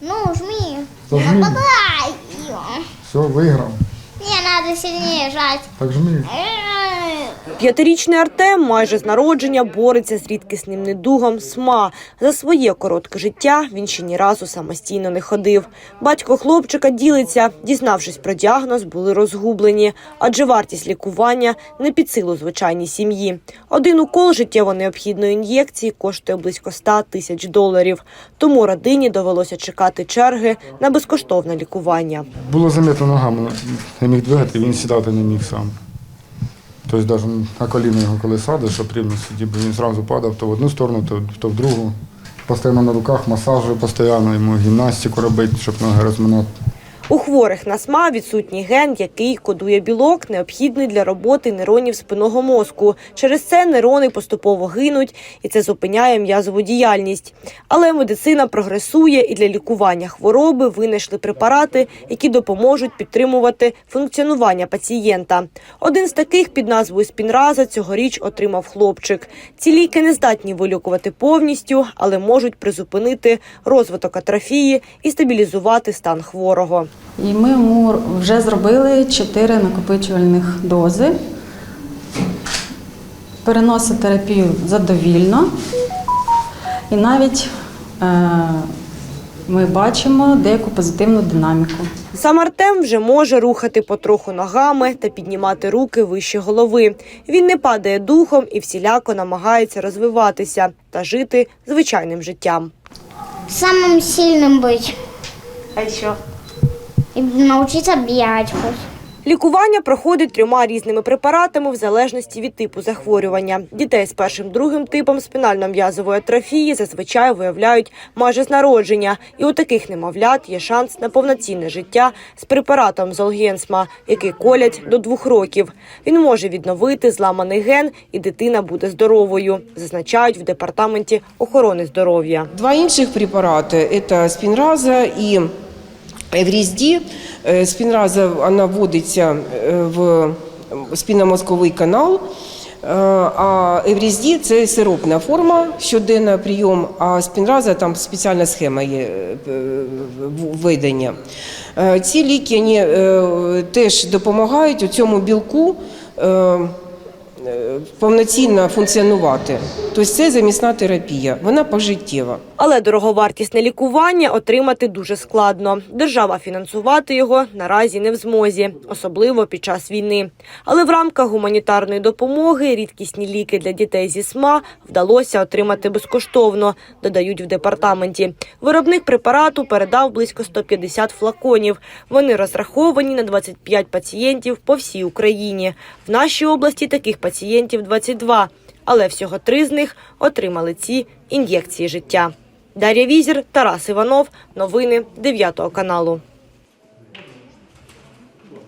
Ну, жми. Зажми. Нападай. Все, виграв. Мне надо сильнее жать. Так жми. П'ятирічний Артем майже з народження бореться з рідкісним недугом СМА. За своє коротке життя він ще ні разу самостійно не ходив. Батько хлопчика ділиться, дізнавшись про діагноз, були розгублені, адже вартість лікування не під силу звичайній сім'ї. Один укол життєво необхідної ін'єкції коштує близько 100 тисяч доларів. Тому родині довелося чекати черги на безкоштовне лікування. Було замітно ногами, не міг двигати, він сідати не міг сам. Тобто навіть на коліна його коли садиш, щоб рівно сидів, бо він зразу падав то в одну сторону, то, то в другу. Постійно на руках масажі, постійно йому гімнастику робити, щоб ноги розминати. У хворих на СМА відсутній ген, який кодує білок, необхідний для роботи нейронів спинного мозку. Через це нейрони поступово гинуть, і це зупиняє м'язову діяльність. Але медицина прогресує, і для лікування хвороби винайшли препарати, які допоможуть підтримувати функціонування пацієнта. Один з таких під назвою Спінраза цьогоріч отримав хлопчик. Ці ліки не здатні вилікувати повністю, але можуть призупинити розвиток атрофії і стабілізувати стан хворого. І ми йому вже зробили 4 накопичувальних дози. Переносить терапію задовільно. І навіть е, ми бачимо деяку позитивну динаміку. Сам Артем вже може рухати потроху ногами та піднімати руки вище голови. Він не падає духом і всіляко намагається розвиватися та жити звичайним життям. Самым сильным быть. А що? И научиться бегать хоть. Лікування проходить трьома різними препаратами в залежності від типу захворювання. Дітей з першим другим типом спінально-м'язової атрофії зазвичай виявляють майже з народження, і у таких немовлят є шанс на повноцінне життя з препаратом Золгенсма, який колять до двох років. Він може відновити зламаний ген, і дитина буде здоровою, зазначають в департаменті охорони здоров'я. Два інших препарати – це спінраза і еврізді. Е, Спінраза вона вводиться е, в спінномозковий канал, е, а еврізді – це сиропна форма, щоденний прийом, а спінраза там спеціальна схема є введення. Ці ліки вони, теж допомагають у цьому білку повноцінно функціонувати. Тобто це замісна терапія, вона пожиттєва. Але дороговартісне лікування отримати дуже складно. Держава фінансувати його наразі не в змозі, особливо під час війни. Але в рамках гуманітарної допомоги рідкісні ліки для дітей зі СМА вдалося отримати безкоштовно, додають в департаменті. Виробник препарату передав близько 150 флаконів. Вони розраховані на 25 пацієнтів по всій Україні. В нашій області таких пацієнтів 22, але всього три з них отримали ці ін'єкції життя. Дар'я Візір, Тарас Іванов. Новини 9 каналу.